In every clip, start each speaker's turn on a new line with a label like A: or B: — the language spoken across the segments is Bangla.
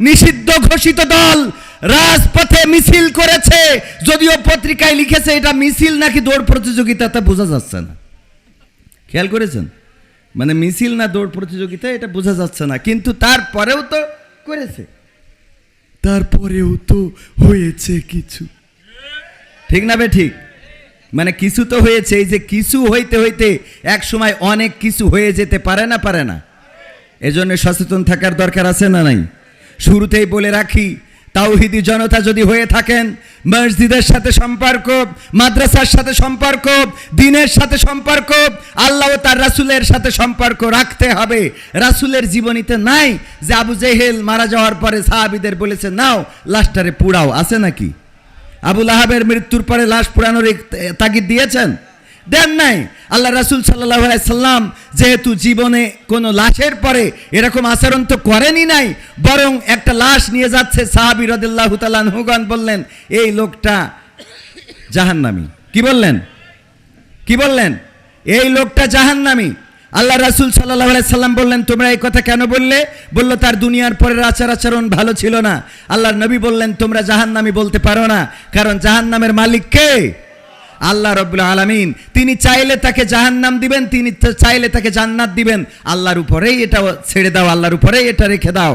A: নিষিদ্ধ ঘোষিত দল রাজপথে মিছিল করেছে। যদিও পত্রিকায় লিখেছে এটা মিছিল নাকি দৌড় প্রতিযোগিতা তা বোঝা যাচ্ছে না। খেয়াল করেছেন? মানে মিছিল না দৌড় প্রতিযোগিতা এটা বোঝা যাচ্ছে না। কিন্তু তারপরেও তো করেছে। তারপরেও তো হয়েছে কিছু। ঠিক না বে ঠিক? মানে কিছু তো হয়েছে এই যে কিছু হইতে হইতে এক সময় অনেক কিছু হয়ে যেতে পারে না পারে না। এজন্য সচেতন থাকার দরকার আছে না নাই? শুরুতেই বলে রাখি, তাওহিদি জনতা যদি হয়ে থাকেন, মসজিদের সাথে সম্পর্ক, মাদ্রাসার সাথে সম্পর্ক, দিনের সাথে সম্পর্ক, আল্লাহ তার রাসুলের সাথে সম্পর্ক রাখতে হবে। রাসুলের জীবনীতে নাই যে আবু জেহেল মারা যাওয়ার পরে সাহাবিদের বলেছে, নাও, লাশটারে পুড়াও। আছে নাকি? আবুল আহাবের মৃত্যুর পরে লাশ পুরানোর তাগিদ দিয়েছেন? দেন নাই। আল্লাহ রাসুল সাল্লাহ সাল্লাম যেহেতু জীবনে কোনো লাশের পরে এরকম আচরণ তো করেনি নাই, বরং একটা লাশ নিয়ে যাচ্ছে সাহাবি রদুল্লাহ হুগান বললেন, এই লোকটা জাহান্নামি। কি বললেন? কি বললেন? এই লোকটা জাহান্নামি। আল্লাহ রাসুল সাল্লাহ সাল্লাম বললেন, তোমরা এই কথা কেন বললে? বলল, তার দুনিয়ার পরের আচার আচরণ ভালো ছিল না। আল্লাহর নবী বললেন, তোমরা জাহান্নামি বলতে পারো না, কারণ জাহান্নামের মালিক কে? আল্লাহ রব্বুল আলমিন, তিনি চাইলে তাকে জাহান্নাম দিবেন, তিনি চাইলে তাকে জান্নাত দিবেন। আল্লাহর উপরেই এটা ছেড়ে দাও, আল্লাহর উপরেই এটা রেখে দাও।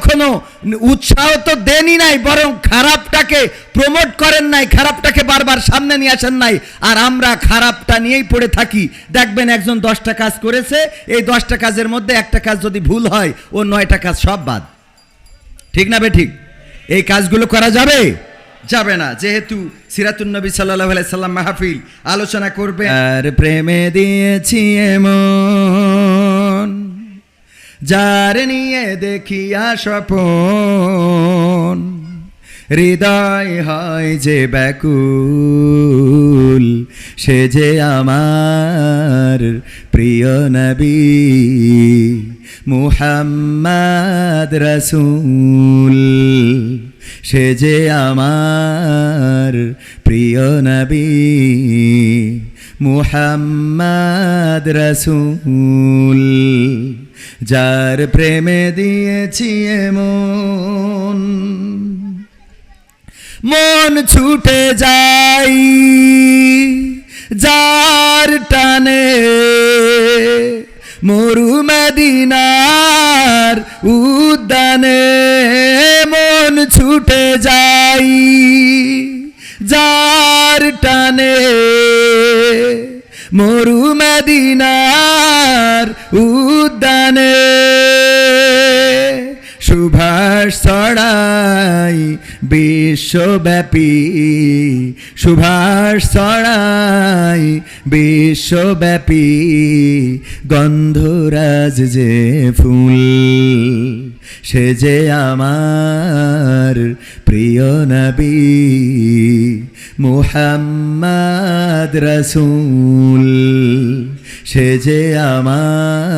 A: কখনো উৎসাহ তো দেনই নাই, বরং খারাপটাকে প্রমোট করেন নাই, খারাপটাকে বারবার সামনে নিয়ে আসেন নাই। আর আমরা খারাপটা নিয়েই পড়ে থাকি। দেখবেন একজন দশটা কাজ করেছে, এই দশটা কাজের মধ্যে একটা কাজ যদি ভুল হয়, ও নয়টা কাজ সব বাদ। ঠিক না বে ঠিক? এই কাজগুলো করা যাবে? যাবে না। যেহেতু সিরাতুন নবী সাল্লাহ সাল্লাম মাহফিল আলোচনা করবে। আর প্রেমে দিয়েছি এমন যার নিয়ে দেখিয়া স্বপন, হৃদয় হয় যে ব্যাকুল, সে যে আমার প্রিয় নবী মুহাম্মদ রসুল, সে যে আমার প্রিয় নবী মুহাম্মদ রসুল। যার প্রেমে দিয়েছি মন মন ছুটে যাই যার টানে মরু মদিনার উদ্যানে মন ছুটে যাই যার টানে মরু মদিনার উদ্যানে সুভাষ ছড়াই বিশ্বব্যাপী। সুভাষ ছড়াই বিশ্বব্যাপী। গন্ধরাজ যে ফুল, সে যে আমার প্রিয় নবী। মুহাম্মদ রসুল, সে যে আমার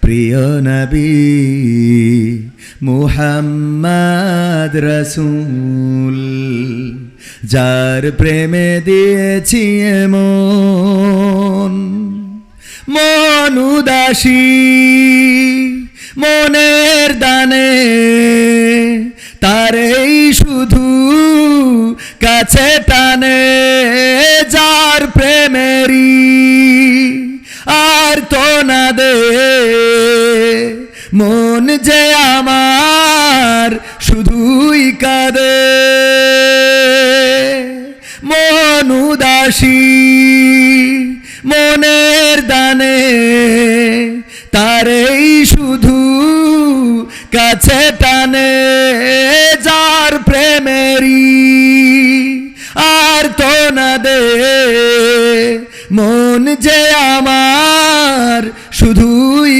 A: প্রিয় নবী মুহাম্মদ রসুল, যার প্রেমে দিয়েছি এমন মন উদাসী, মনের দানে তারেই শুধু কাছে টানে যার প্রেমেরই আর তো না দে। মন যে আমার শুধুই কাঁদে। মন উদাসী, মনের দানে, তারেই শুধু কাছে টানে।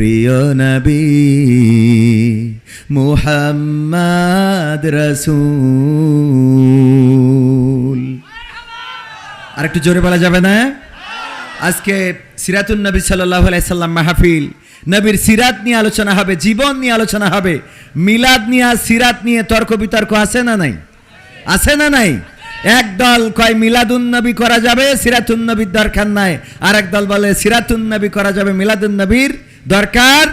A: প্রিয় নবী, মুহাম্মদ রসুল। আর একটু জোরে বলা যাবে না? আজকে সিরাতুন নবী সাল্লাহ সাল্লাম মাহফিল। নবীর সিরাত নিয়ে আলোচনা হবে, জীবন নিয়ে আলোচনা হবে। মিলাদ নিয়ে আর সিরাত নিয়ে তর্ক বিতর্ক আছে না নাই? আছে না নাই? এক দল কয়, মিলাদুন নবী করা যাবে, সিরাতুন নবীর দরকার নাই। আর এক দল বলে, সিরাতুন নবী করা যাবে, মিলাদুন নবীর দরকার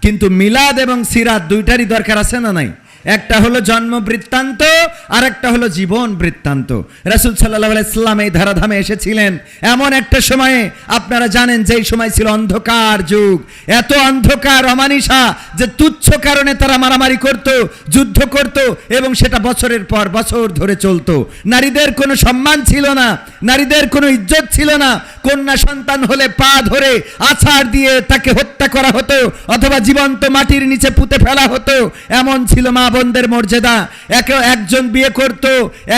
A: কিন্তু মিলাদ এবং সিরাত দুইটারই দরকার আছে না নাই? একটা হলো জন্ম বৃত্তান্ত আর একটা হলো জীবন বৃত্তান্ত। রাসুল সাল্লাহ ইসলাম এই ধারাধামে এসেছিলেন। এমন একটা সময়ে আপনারা জানেন যেই সময় ছিল অন্ধকার যুগ। এত অন্ধকার, অমানিসা, যে তুচ্ছ কারণে তারা মারামারি করত, যুদ্ধ করত এবং সেটা বছরের পর বছর ধরে চলতো। নারীদের কোনো সম্মান ছিল না, নারীদের কোনো ইজ্জত ছিল না। কন্যা সন্তান হলে পা ধরে আছাড় দিয়ে তাকে হত্যা করা হতো, অথবা জীবন্ত মাটির নিচে পুঁতে ফেলা হতো। এমন ছিল মা বোনদের মর্যাদা। একে একজন বিয়ে করত,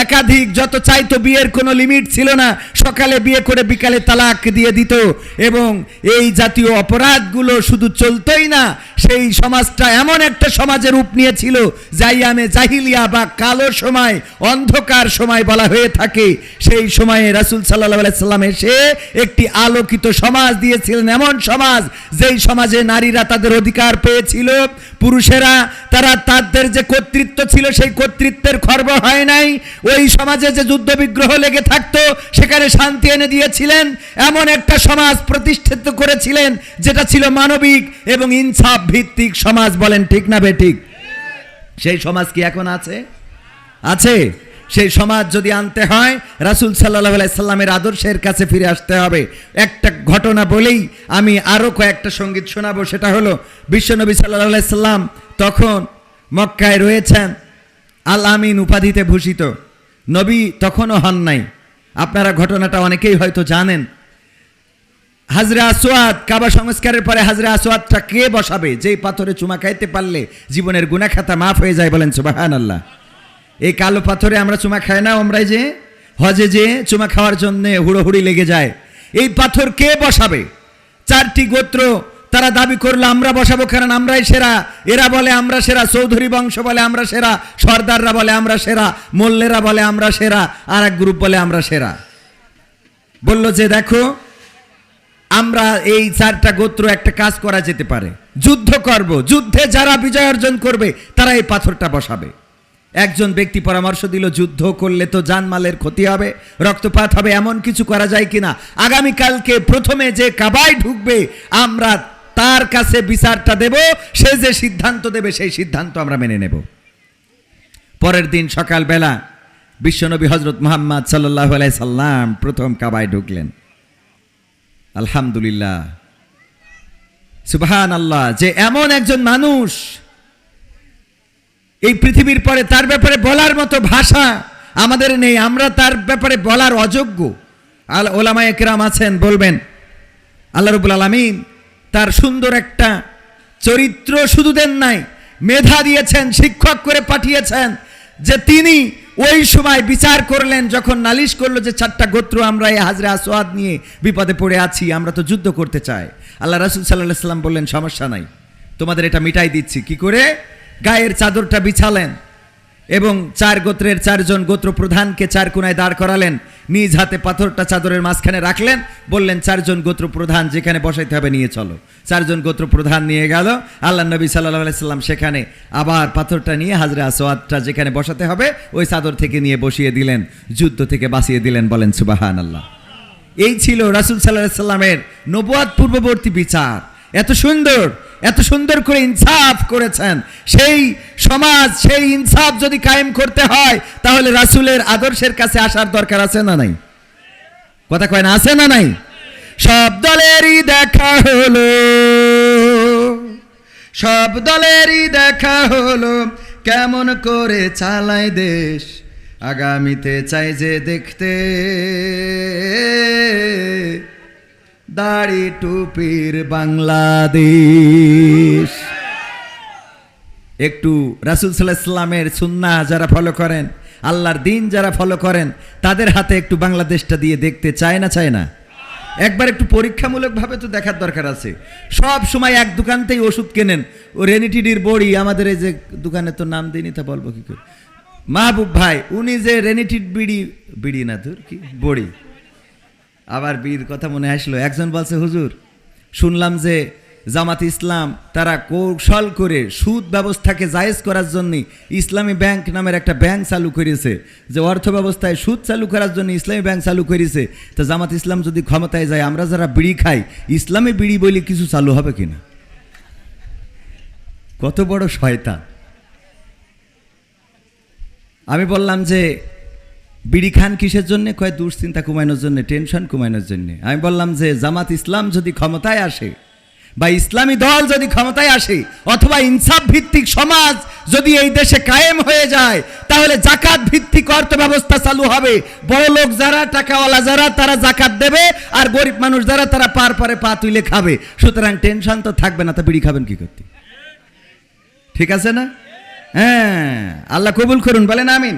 A: একাধিক যত চাইতো বিয়ের কোনো লিমিট ছিল না, সকালে বিয়ে করে বিকালে তালাক দিয়ে দিত। এবং এই জাতীয় অপরাধগুলো শুধু চলতোই না, সেই সমাজটা এমন একটা সমাজের রূপ নিয়েছিল, জাইয়ামে জাহিলিয়া বা কালো সময়, অন্ধকার সময় বলা হয়ে থাকে। সেই সময়ে রাসুল সাল্লাহ সাল্লাম এসে একটি আলোকিত সমাজ দিয়েছিলেন, এমন সমাজ যেই সমাজে নারীরা তাদের অধিকার পেয়েছিল, পুরুষেরা তারা তাদের যে কর্তৃত্ব ছিল, সেই কর্তৃত্বের খর্ব হয় নাই। ওই সমাজে যে যুদ্ধ বিগ্রহ লেগে থাকতো, সেখানে শান্তি এনে দিয়েছিলেন। এমন একটা সমাজ প্রতিষ্ঠিত করেছিলেন, যেটা ছিল মানবিক এবং ইনসাফ ভিত্তিক সমাজ, বলেন ঠিক না বেঠিক সেই সমাজ কি এখন আছে? আছে। সেই সমাজ যদি আনতে হয়, রাসুল সাল্লাহ সাল্লামের আদর্শের কাছে ফিরে আসতে হবে। একটা ঘটনা বলেই আমি আরও কয়েকটা সংগীত শোনাবো, সেটা হলো, বিশ্বনবী সাল্লাহ সাল্লাম তখন মক্কায় রয়েছেন আল আমিন উপাধিতে ভূষিত। নবী তখনও হন নাই। আপনারা ঘটনাটা অনেকেই হয়তো জানেন। হাজরা আসোয়াদ কাবা সংস্কারের পরে হাজরা আসোয়াদটা কে বসাবে? যেই পাথরে চুমা খাইতে পারলে জীবনের গুণাখাতা মাফ হয়ে যায় বলেন সুবাহান আল্লাহ এই কালো পাথরে আমরা চুমা খাই না আমরাই যে? হজে যে চুমা খাওয়ার জন্য হুড়োহুড়ি লেগে যায়। এই পাথর কে বসাবে? চারটি গোত্র তারা দাবি করল, আমরা বসাবো কারণ আমরাই সেরা। এরা বলে, আমরা সেরা। চৌধুরী বংশ বলে, আমরা সেরা। সর্দাররা বলে, আমরা সেরা। মোল্লেরা বলে, আমরা সেরা। আর এক গ্রুপ বলে, আমরা সেরা। বলল যে, দেখো, আমরা এই চারটা গোত্র একটা কাজ করা যেতে পারে। যুদ্ধ করব। যুদ্ধে যারা বিজয় অর্জন করবে, তারা এই পাথরটা বসাবে। একজন ব্যক্তি পরামর্শ দিল, যুদ্ধ করলে তো জানমালের ক্ষতি হবে, রক্তপাত হবে, এমন কিছু করা যায় কিনা? আগামীকালকে প্রথমে যে কাবায় ঢুকবে, আমরা তার কাছে বিচারটা দেব, সে যে সিদ্ধান্ত দেবে, সেই সিদ্ধান্ত আমরা মেনে নেব। পরের দিন সকালবেলা বিশ্বনবী হজরত মোহাম্মদ সাল্লাহ সাল্লাম প্রথম কাবায় ঢুকলেন। আলহামদুলিল্লাহ। সুবহান আল্লাহ যে এমন একজন মানুষ, এই পৃথিবীর পরে তার ব্যাপারে বলার মতো ভাষা আমাদের নেই, আমরা তার ব্যাপারে বলার অযোগ্য। আল ওলামায় কেরাম আছেন, বলবেন, আল্লাহ রবুল আলমিন তার সুন্দর একটা চরিত্র শুধু দেন নাই, মেধা দিয়েছেন, শিক্ষক করে পাঠিয়েছেন, যে তিনি ওই সময় বিচার করলেন, যখন নালিশ করল যে চারটা গোত্র আমরা এই হাজরা আসোয়াদ নিয়ে বিপদে পড়ে আছি, আমরা তো যুদ্ধ করতে চাই। আল্লাহ রাসুল সাল্লাহ সাল্লাম বললেন, সমস্যা নাই, তোমাদের এটা মিটাই দিচ্ছি। কি করে? গায়ের চাদরটা বিছালেন এবং চার গোত্রের চারজন গোত্র প্রধানকে চার কোনায় দাঁড় করালেন। নিজ হাতে পাথরটা চাদরের মাঝখানে রাখলেন, বললেন, চারজন গোত্র প্রধান যেখানে বসাইতে হবে নিয়ে চলো। চারজন গোত্র প্রধান নিয়ে গেল। আল্লাহ নবী সাল্লাহ সাল্লাম সেখানে আবার পাথরটা নিয়ে হাজরা আসোয়াদটা যেখানে বসাতে হবে, ওই চাদর থেকে নিয়ে বসিয়ে দিলেন, যুদ্ধ থেকে বাঁচিয়ে দিলেন, বলেন সুবাহান আল্লাহ এই ছিল রাসুল সাল্লাহ সাল্লামের নবুয়াদ পূর্ববর্তী বিচার। এত সুন্দর এত সুন্দর করে ইনসাফ করেছেন। সেই সমাজ, সেই ইনসাফ যদি কায়েম করতে হয়, তাহলে রাসুলের আদর্শের কাছে আসার দরকার আছে না নাই? কথা কয় না, আছে না নাই? সব দলেরই দেখা হলো, সব দলেরই দেখা হলো, কেমন করে চালায় দেশ। আগামীতে চাই যে দেখতে দাড়ি টুপির বাংলাদেশ। একটু রাসুল সাল্লাহ ইসলামের সুন্না যারা ফলো করেন, আল্লাহর দিন যারা ফলো করেন, তাদের হাতে একটু বাংলাদেশটা দিয়ে দেখতে চায় না চায় না? একবার একটু পরীক্ষামূলকভাবে তো দেখার দরকার আছে। সব সময় এক দোকানতেই ওষুধ কেনেন। ও রেনিটিডির বড়ি, আমাদের এই যে দোকানে তো নাম দিইনি তা বলব কি করে? মাহবুব ভাই, উনি যে রেনিটিড বিড়ি বিড়ি না তোর কি? বড়ি। আবার বীর কথা মনে আসলো। একজন বলছে, হুজুর, শুনলাম যে জামাত ইসলাম, তারা কৌশল করে সুদ ব্যবস্থাকে জায়েজ করার জন্য ইসলামী ব্যাংক নামের একটা ব্যাংক চালু করেছে। যে অর্থ ব্যবস্থায় সুদ চালু করার জন্য ইসলামী ব্যাংক চালু করেছে। তো জামাত ইসলাম যদি ক্ষমতায় যায়, আমরা যারা বিড়ি খাই, ইসলামী বিড়ি বলে কিছু চালু হবে কিনা? কত বড় শয়তান। আমি বললাম যে বিড়ি খান কিসের জন্য? কয়, দুশ্চিন্তা কমানোর জন্য, টেনশন কমানোর জন্য। আমি বললাম যে, জামাত ইসলাম যদি ক্ষমতায় আসে, বা ইসলামী দল যদি ক্ষমতায় আসে, অথবা ইনসাফ ভিত্তিক সমাজ যদি এই দেশে কায়েম হয়ে যায়, তাহলে জাকাত ভিত্তিক অর্থ ব্যবস্থা চালু হবে। বড় লোক যারা, টাকাওয়ালা যারা, তারা জাকাত দেবে, আর গরিব মানুষ যারা, তারা পার পারে পা তুলে খাবে। সুতরাং টেনশন তো থাকবে না, তা বিড়ি খাবেন কি করতে? ঠিক আছে না? হ্যাঁ আল্লাহ কবুল করুন, বলেন আমিন।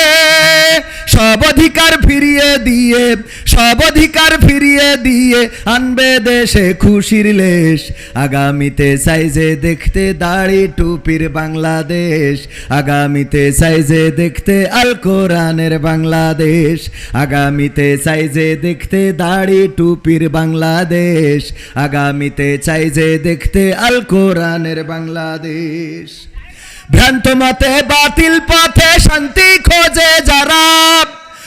A: অধিকার ফিরিয়ে দিয়ে, সব অধিকার ফিরিয়ে দিয়ে আনবে দেশে খুশির লেশ। আগামীতে সাইজে দেখতে দাড়ি টুপির বাংলাদেশ। আগামীতে সাইজে দেখতে আল কোরআনের বাংলাদেশ। আগামীতে সাইজে দেখতে দাড়ি টুপির বাংলাদেশ। আগামীতে চাইজে দেখতে আল কোরআনের বাংলাদেশ। ভ্রান্ত মতে বাতিল পথে শান্তি খোঁজে যারা।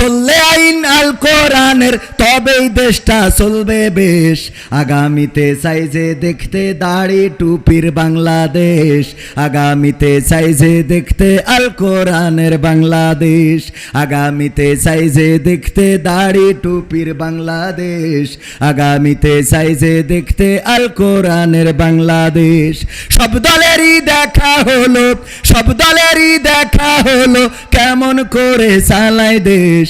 A: চললে আইন আল কোরআনের, তবেই দেশটা চলবে বেশ। আগামীতে সাইজে দেখতে দাড়ি টুপির বাংলাদেশ। আগামীতে সাইজে দেখতে আল কোরআনের বাংলাদেশ। আগামীতে সাইজে দেখতে দাড়ি টুপির বাংলাদেশ। আগামীতে সাইজে দেখতে আল কোরআনের বাংলাদেশ। সব দলেরই দেখা হলো, সব দলেরই দেখা হলো, কেমন করে চালায় দেশ।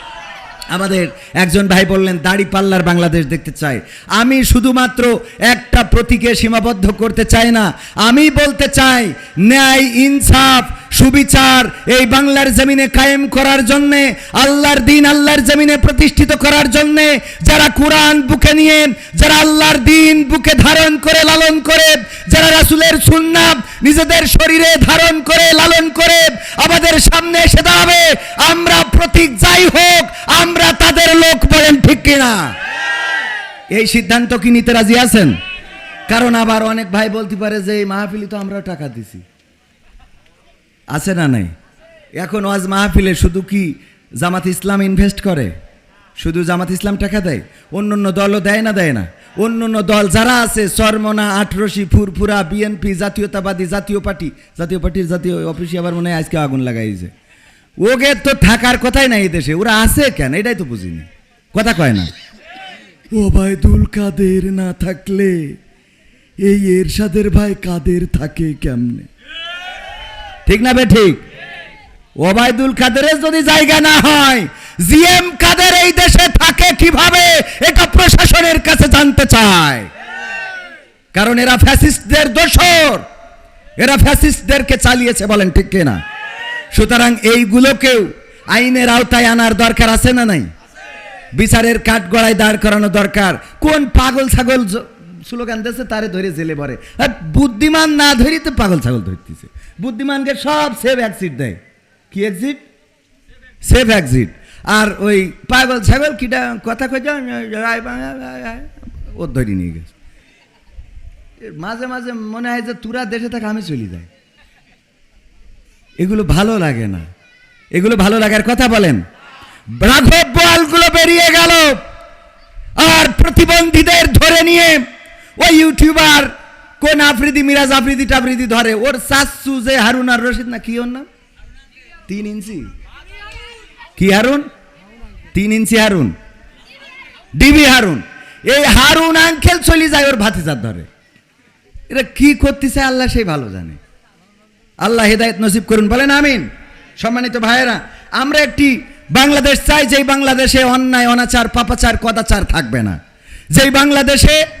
A: আমাদের একজন ভাই বললেন, দাড়ি পাল্লার বাংলাদেশ দেখতে চাই। আমি শুধুমাত্র একটা প্রতীকে সীমাবদ্ধ করতে চাই না, আমি বলতে চাই, ন্যায়, ইনসাফ সুবিচার এই বাংলার জমিনে কায়েম করার জন্যে, আল্লাহর দিন আল্লাহর জমিনে প্রতিষ্ঠিত করার জন্যে যারা কোরআন বুকে নিয়ে যারা আল্লাহর দিন বুকে ধারণ করে, লালন করে, যারা রাসূলের সুন্নাত নিজেদের শরীরে ধারণ করে, লালন করে, আমাদের সামনে এসে দাঁড়াবে, আমরা প্রতীক যাই হোক, আমরা তাদের লোক বলেন ঠিক কিনা? এই সিদ্ধান্ত কি নিতে রাজি আছেন? কারণ আবার অনেক ভাই বলতে পারে যে এই মাহফিলি তো আমরা টাকা দিছি। আছে না নাই? এখন ওয়াজ মাহফিলে শুধু কি জামাত ইসলাম ইনভেস্ট করে? শুধু জামাত ইসলাম টাকা দেয়? অন্য অন্য দলও দেয় না দেয় না? অন্য অন্য দল যারা আছে, সরমনা আটরশি ফুরফুরা, বিএনপি, জাতীয়তাবাদী, জাতীয় পার্টি, জাতীয় পার্টির জাতীয় অফিসে আবার মনে হয় আজকে আগুন লাগাইছে। ওকে তো থাকার কথাই নাই দেশে, ওরা আছে কেন? এটাই তো বুঝিনি। কথা কয় না। ও ওবায়দুল কাদের না থাকলে, এই এরশাদের ভাই কাদের থাকে কেমনে? ঠিক না বে ঠিক? ওবায়দুল কাদেরের যদি জায়গা না হয়, জিএম কাদের এই দেশে থাকে কীভাবে, এটা প্রশাসনের কাছে জানতে চায়। কারণ এরা ফ্যাসিস্টদের দোসর এরা ফ্যাসিস্টদেরকে চালিয়েছে, বলেন ঠিক কিনা? সুতরাং এইগুলোকেও আইনের আওতায় আনার দরকার আছে না নাই? বিচারের কাঠগড়ায় দাঁড় করানো দরকার। কোন পাগল ছাগল স্লোগান দিয়েছে, তারে ধরে জেলে ভরে। আর বুদ্ধিমান না ধরিতে পাগল ছাগল ধরতেছে। বুদ্ধিমানকে সব সেভ এক্সিট দেয়। কি এক্সিট সেভ এক্সিট আর ওই পাগল ছাগল কিটা কথা কই ও ধরে নিয়ে গেছে। মাঝে মাঝে মনে হয় যে তুরা দেশে থাকে আমি চলে যাই। এগুলো ভালো লাগে না। এগুলো ভালো লাগার কথা বলেন। রাঘব বোয়ালগুলো বেরিয়ে গেল। আর প্রতিবন্ধীদের ধরে নিয়ে ওই ইউটিউবার কোন আফ্রিদি, মিরাজ আফ্রিদি টাফ্রিদি ধরে? ওর সাসু যে হারুন আর রশিদ না, কি ওর নাম? তিন ইঞ্চি। কি হারুন? তিন ইঞ্চি হারুন। ডিবি হারুন। এই হারুন আঙ্কেল চলে যায় ওর ভাতিজার ধরে। এটা কি করতেছে আল্লাহ সেই ভালো জানে। আল্লাহ হেদায়ত নসিব করুন, বলেন আমিন। সম্মানিত ভাইয়েরা, আমরা একটি বাংলাদেশ চাই, যেই বাংলাদেশে অন্যায়, অনাচার, পাপাচার, কদাচার থাকবে না। যেই বাংলাদেশে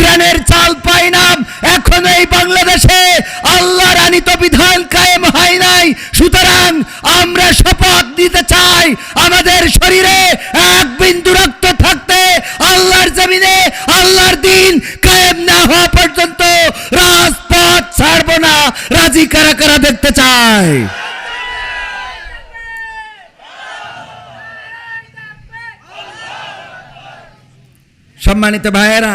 A: ত্রাণের চাল পায় না। এখনও এই বাংলাদেশে আল্লাহর আনিত বিধান কায়েম হয় নাই। সুতরাং আমরা শপথ দিতে চাই আমাদের শরীরে এক বিন্দু রক্ত থাকতে আল্লাহর জমিনে আল্লাহর দিন কায়েম না হওয়া পর্যন্ত রাজপথ ছাড়বো না। রাজি কারা কারা দেখতে চাই সম্মানিত ভাইয়েরা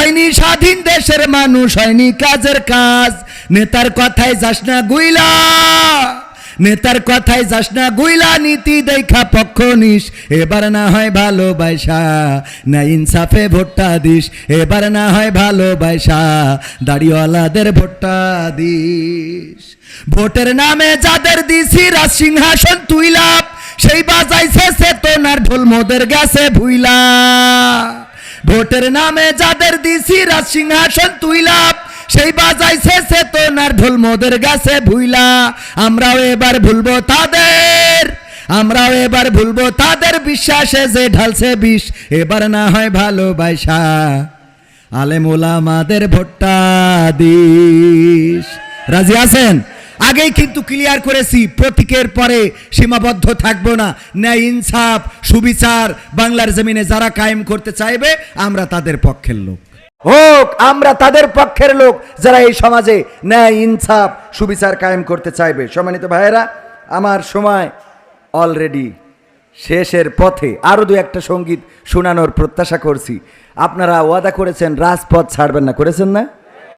A: হয়নি স্বাধীন দেশের মানুষ, হয়নি কাজের কাজ। নেতার কথায় যাস না গুইলা। নেতার কথায় যাস না গুইলা, নীতি দেখা পক্ষ নিস। এবার না হয় ভালোবাসা, না ইনসাফে ভোটটা দিস। এবার না হয় ভালোবাসা, দাড়িওয়ালাদের ভোটটা দিস। ভোটের নামে যাদের দিছি রাজ সিংহাসন তুইলা, সেই বাজাইছে চেতনার ঢোল মোদের গেছে ভুইলা। ভোটের নামে যাদের দিছি রাজ সিংহাসন তুইলা, সেই বাজাইছে চেতনার ঢোল মোদের গেছে ভুইলা। আমরাও এবার ভুলবো তাদের, আমরাও এবার ভুলবো তাদের বিশ্বাসে যে ঢালছে বিষ, এবার না হয় ভালোবাসা। আলেম ওলামাদের ভোটটা দিস। রাজি আছেন? আগেই কিন্তু ক্লিয়ার করেছি, প্রতীকের পরে সীমাবদ্ধ থাকব না। ন্যায় ইনসাফ, সুবিচার বাংলার জমিনে যারা কায়েম করতে চাইবে, আমরা তাদের পক্ষের লোক। হোক, আমরা তাদের পক্ষের লোক যারা এই সমাজে ন্যায় ইনসাফ, সুবিচার কায়েম করতে চাইবে। সম্মানিত ভাইয়েরা, আমার সময় অলরেডি শেষের পথে আরও দু একটা সংগীত শোনানোর প্রত্যাশা করছি। আপনারা ওয়াদা করেছেন, রাজপথ ছাড়বেন না। করেছেন না?